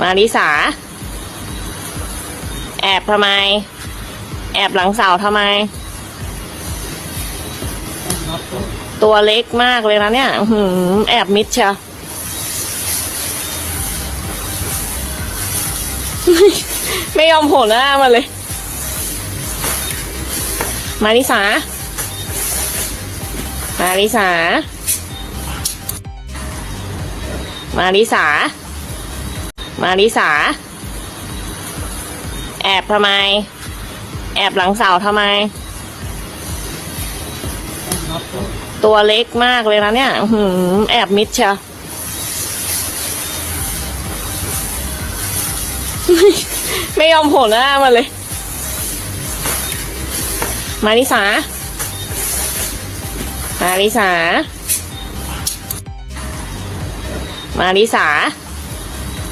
มาริสา แอบทำไม แอบหลังเสาทำไม ตัวเล็กมากเลยนะเนี่ยหือแอบมิดเชียวไม่ยอมโผล่หน้ามาเลย มาริสา มาริสา มาริสา มาริสา แอบทำไม แอบหลังเสาทำไม ตัวเล็กมากเลยนะเนี่ยอื้อหือแอบมิดเชียวไม่ยอมโผล่หน้ามาเลย มาริสา มาริสา มาริสา